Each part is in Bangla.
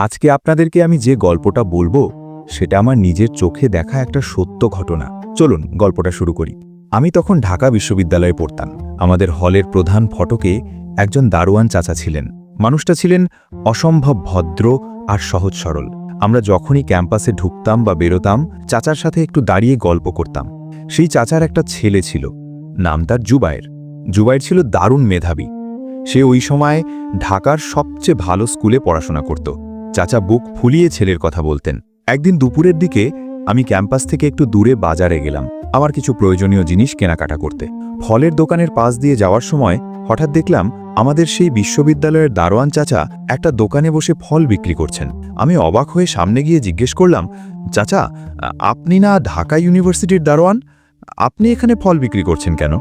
আজকে আপনাদেরকে আমি যে গল্পটা বলব, সেটা আমার নিজের চোখে দেখা একটা সত্য ঘটনা। চলুন, গল্পটা শুরু করি। আমি তখন ঢাকা বিশ্ববিদ্যালয়ে পড়তাম। আমাদের হলের প্রধান ফটকে একজন দারোয়ান চাচা ছিলেন। মানুষটা ছিলেন অসম্ভব ভদ্র আর সহজ সরল। আমরা যখনই ক্যাম্পাসে ঢুকতাম বা বেরোতাম, চাচার সাথে একটু দাঁড়িয়ে গল্প করতাম। সেই চাচার একটা ছেলে ছিল, নাম তার জুবায়ের। জুবায়ের ছিল দারুণ মেধাবী। সে ওই সময় ঢাকার সবচেয়ে ভালো স্কুলে পড়াশোনা করত। চাচা বুক ফুলিয়ে ছেলের কথা বলতেন। একদিন দুপুরের দিকে আমি ক্যাম্পাস থেকে একটু দূরে বাজারে গেলাম, আমার কিছু প্রয়োজনীয় জিনিস কেনাকাটা করতে। ফলের দোকানের পাশ দিয়ে যাওয়ার সময় হঠাৎ দেখলাম আমাদের সেই বিশ্ববিদ্যালয়ের দারোয়ান চাচা একটা দোকানে বসে ফল বিক্রি করছেন। আমি অবাক হয়ে সামনে গিয়ে জিজ্ঞেস করলাম, চাচা, আপনি না ঢাকা ইউনিভার্সিটির দারোয়ান? আপনি এখানে ফল বিক্রি করছেন কেন?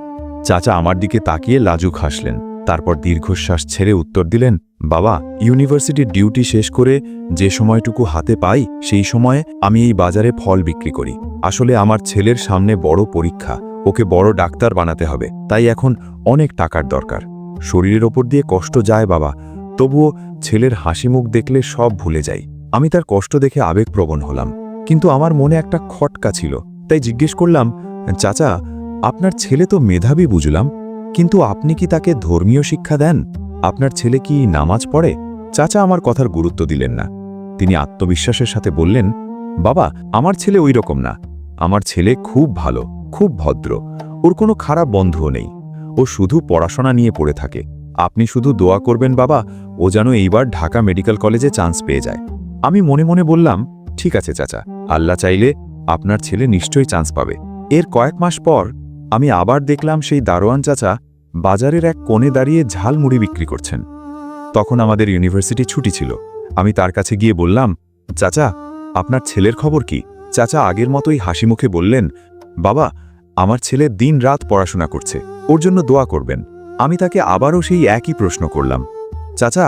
চাচা আমার দিকে তাকিয়ে লাজুক হাসলেন। তারপর দীর্ঘশ্বাস ছেড়ে উত্তর দিলেন, বাবা ইউনিভার্সিটির ডিউটি শেষ করে যে সময়টুকু হাতে পাই, সেই সময়ে আমি এই বাজারে ফল বিক্রি করি। আসলে আমার ছেলের সামনে বড় পরীক্ষা, ওকে বড় ডাক্তার বানাতে হবে, তাই এখন অনেক টাকার দরকার। শরীরের ওপর দিয়ে কষ্ট যায়, বাবা। তবুও ছেলের হাসি মুখ দেখলে সব ভুলে যাই। আমি তার কষ্ট দেখে আবেগপ্রবণ হলাম। কিন্তু আমার মনে একটা খটকা ছিল। তাই জিজ্ঞেস করলাম, চাচা, আপনার ছেলে তো মেধাবী বুঝলাম। কিন্তু আপনি কি তাকে ধর্মীয় শিক্ষা দেন? আপনার ছেলে কি নামাজ পড়ে? চাচা আমার কথার গুরুত্ব দিলেন না। তিনি আত্মবিশ্বাসের সাথে বললেন, বাবা, আমার ছেলে ওই রকম না। আমার ছেলে খুব ভালো, খুব ভদ্র। ওর কোনো খারাপ বন্ধুও নেই। ও শুধু পড়াশোনা নিয়ে পড়ে থাকে। আপনি শুধু দোয়া করবেন, বাবা, ও যেন এইবার ঢাকা মেডিকেল কলেজে চান্স পেয়ে যায়। আমি মনে মনে বললাম, ঠিক আছে, চাচা। আল্লাহ চাইলে আপনার ছেলে নিশ্চয়ই চান্স পাবে। এর কয়েক মাস পর আমি আবার দেখলাম সেই দারোয়ান চাচা বাজারের এক কোণে দাঁড়িয়ে ঝালমুড়ি বিক্রি করছেন। তখন আমাদের ইউনিভার্সিটি ছুটি ছিল। আমি তার কাছে গিয়ে বললাম, চাচা, আপনার ছেলের খবর কি? চাচা আগের মতোই হাসি মুখে বললেন, বাবা, আমার ছেলে দিন রাত পড়াশোনা করছে, ওর জন্য দোয়া করবেন। আমি তাকে আবারও সেই একই প্রশ্ন করলাম, চাচা,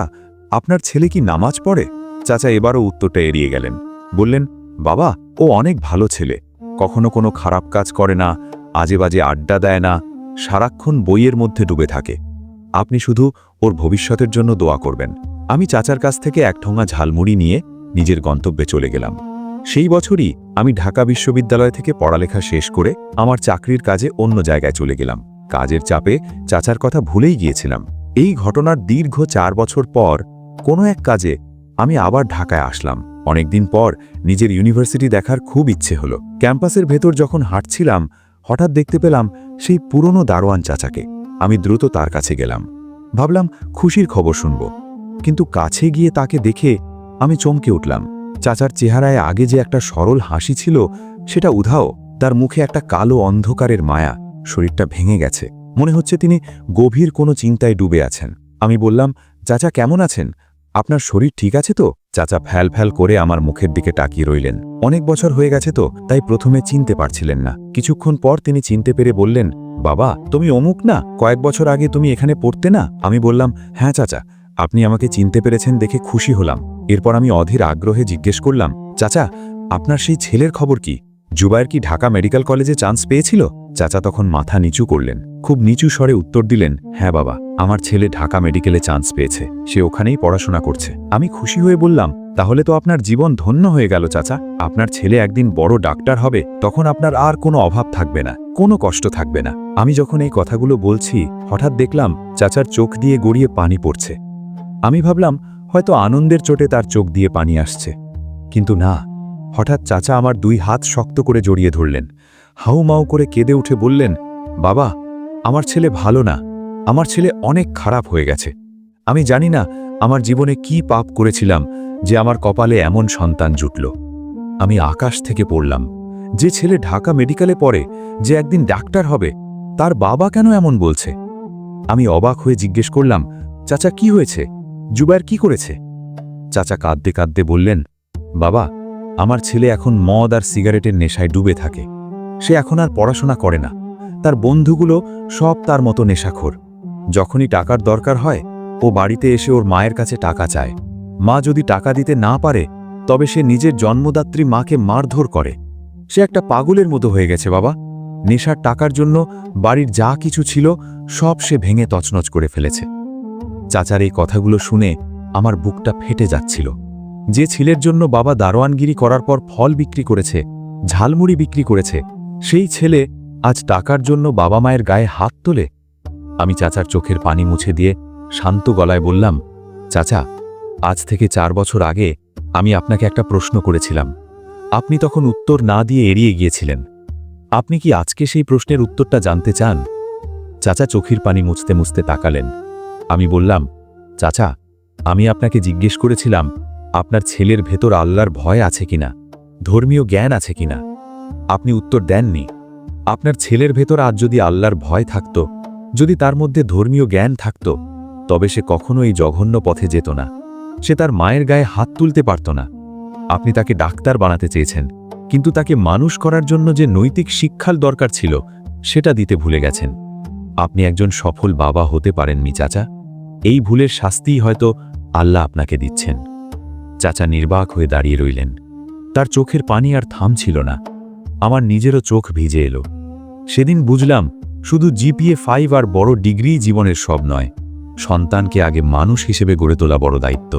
আপনার ছেলে কি নামাজ পড়ে? চাচা এবারও উত্তরটা এড়িয়ে গেলেন, বললেন, বাবা, ও অনেক ভালো ছেলে, কখনো কোনো খারাপ কাজ করে না আজে বাজে আড্ডা দেয় না, সারাক্ষণ বইয়ের মধ্যে ডুবে থাকে। আপনি শুধু ওর ভবিষ্যতের জন্য দোয়া করবেন। আমি চাচার কাছ থেকে এক ঠোঙা ঝালমুড়ি নিয়ে নিজের গন্তব্যে চলে গেলাম। সেই বছরই আমি ঢাকা বিশ্ববিদ্যালয় থেকে পড়ালেখা শেষ করে আমার চাকরির কাজে অন্য জায়গায় চলে গেলাম। কাজের চাপে চাচার কথা ভুলেই গিয়েছিলাম। এই ঘটনার দীর্ঘ চার বছর পর কোনো এক কাজে আমি আবার ঢাকায় আসলাম। অনেকদিন পর নিজের ইউনিভার্সিটি দেখার খুব ইচ্ছে হলো। ক্যাম্পাসের ভেতর যখন হাঁটছিলাম হঠাৎ দেখতে পেলাম সেই পুরনো দারোয়ান চাচাকে। আমি দ্রুত তার কাছে গেলাম। ভাবলাম, খুশির খবর শুনব। কিন্তু কাছে গিয়ে তাকে দেখে আমি চমকে উঠলাম। চাচার চেহারায় আগে যে একটা সরল হাসি ছিল, সেটা উধাও। তার মুখে একটা কালো অন্ধকারের মায়া। শরীরটা ভেঙে গেছে। মনে হচ্ছে তিনি গভীর কোনো চিন্তায় ডুবে আছেন। আমি বললাম, চাচা কেমন আছেন? আপনার শরীর ঠিক আছে তো? চাচা ফ্যাল ফ্যাল করে আমার মুখের দিকে তাকিয়ে রইলেন। অনেক বছর হয়ে গেছে তো, তাই প্রথমে চিনতে পারছিলেন না। কিছুক্ষণ পর তিনি চিনতে পেরে বললেন, বাবা, তুমি অমুক না? কয়েক বছর আগে তুমি এখানে পড়তে না? আমি বললাম হ্যাঁ চাচা, আপনি আমাকে চিনতে পেরেছেন দেখে খুশি হলাম। এরপর আমি অধীর আগ্রহে জিজ্ঞেস করলাম, চাচা, আপনার সেই ছেলের খবর কি? জুবায়ের কি ঢাকা মেডিকেল কলেজে চান্স পেয়েছিল? চাচা তখন মাথা নিচু করলেন। খুব নিচু স্বরে উত্তর দিলেন হ্যাঁ বাবা, আমার ছেলে ঢাকা মেডিকেলে চান্স পেয়েছে। সে ওখানেই পড়াশোনা করছে। আমি খুশি হয়ে বললাম, তাহলে তো আপনার জীবন ধন্য হয়ে গেল চাচা। আপনার ছেলে একদিন বড় ডাক্তার হবে, তখন আপনার আর কোনো অভাব থাকবে না, কোনো কষ্ট থাকবে না। আমি যখন এই কথাগুলো বলছি, হঠাৎ দেখলাম চাচার চোখ দিয়ে গড়িয়ে পানি পড়ছে। আমি ভাবলাম, হয়তো আনন্দের চোটে তার চোখ দিয়ে পানি আসছে। কিন্তু না হঠাৎ চাচা আমার দুই হাত শক্ত করে জড়িয়ে ধরলেন। হাউমাউ করে কেঁদে উঠে বললেন, বাবা, আমার ছেলে ভালো না। আমার ছেলে অনেক খারাপ হয়ে গেছে। আমি জানি না আমার জীবনে কি পাপ করেছিলাম যে আমার কপালে এমন সন্তান জুটল। আমি আকাশ থেকে পড়লাম। যে ছেলে ঢাকা মেডিকেলে পড়ে, যে একদিন ডাক্তার হবে, তার বাবা কেন এমন বলছে? আমি অবাক হয়ে জিজ্ঞেস করলাম, চাচা, কি হয়েছে? জুবায়ের কি করেছে? চাচা কাঁদতে কাঁদতে বললেন, বাবা আমার ছেলে এখন মদ আর সিগারেটের নেশায় ডুবে থাকে। সে এখন আর পড়াশোনা করে না। তার বন্ধুগুলো সব তার মতো নেশাখোর। যখনই টাকার দরকার হয়, ও বাড়িতে এসে ওর মায়ের কাছে টাকা চায়। মা যদি টাকা দিতে না পারে, তবে সে নিজের জন্মদাত্রী মাকে মারধর করে। সে একটা পাগলের মতো হয়ে গেছে, বাবা। নেশার টাকার জন্য বাড়ির যা কিছু ছিল, সব সে ভেঙে তছনছ করে ফেলেছে। চাচার এই কথাগুলো শুনে আমার বুকটা ফেটে যাচ্ছিল। যে ছেলের জন্য বাবা দারোয়ানগিরি করার পর ফল বিক্রি করেছে, ঝালমুড়ি বিক্রি করেছে, সেই ছেলে আজ টাকার জন্য বাবা মায়ের গায়ে হাত তোলে। আমি চাচার চোখের পানি মুছে দিয়ে শান্ত গলায় বললাম, চাচা, আজ থেকে চার বছর আগে আমি আপনাকে একটা প্রশ্ন করেছিলাম। আপনি তখন উত্তর না দিয়ে এড়িয়ে গিয়েছিলেন। আপনি কি আজকে সেই প্রশ্নের উত্তরটা জানতে চান? চাচা চোখের পানি মুছতে মুছতে তাকালেন। আমি বললাম, চাচা, আমি আপনাকে জিজ্ঞেস করেছিলাম আপনার ছেলের ভেতর আল্লাহর ভয় আছে কিনা? ধর্মীয় জ্ঞান আছে কিনা? আপনি উত্তর দেননি। আপনার ছেলের ভেতর আজ যদি আল্লাহর ভয় থাকত, যদি তার মধ্যে ধর্মীয় জ্ঞান থাকত, তবে সে কখনো এই জঘন্য পথে যেত না। সে তার মায়ের গায়ে হাত তুলতে পারত না। আপনি তাকে ডাক্তার বানাতে চেয়েছেন, কিন্তু তাকে মানুষ করার জন্য যে নৈতিক শিক্ষার দরকার ছিল, সেটা দিতে ভুলে গেছেন। আপনি একজন সফল বাবা হতে পারেননি, চাচা। এই ভুলের শাস্তিই হয়তো আল্লাহ আপনাকে দিচ্ছেন। চাচা নির্বাক হয়ে দাঁড়িয়ে রইলেন। তার চোখের পানি আর থাম ছিল না। আমার নিজেরও চোখ ভিজে এলো। সেদিন বুঝলাম, শুধু জিপিএ ফাইভ আর বড় ডিগ্রি জীবনের সব নয়, সন্তানকে আগে মানুষ হিসেবে গড়ে তোলা বড় দায়িত্ব।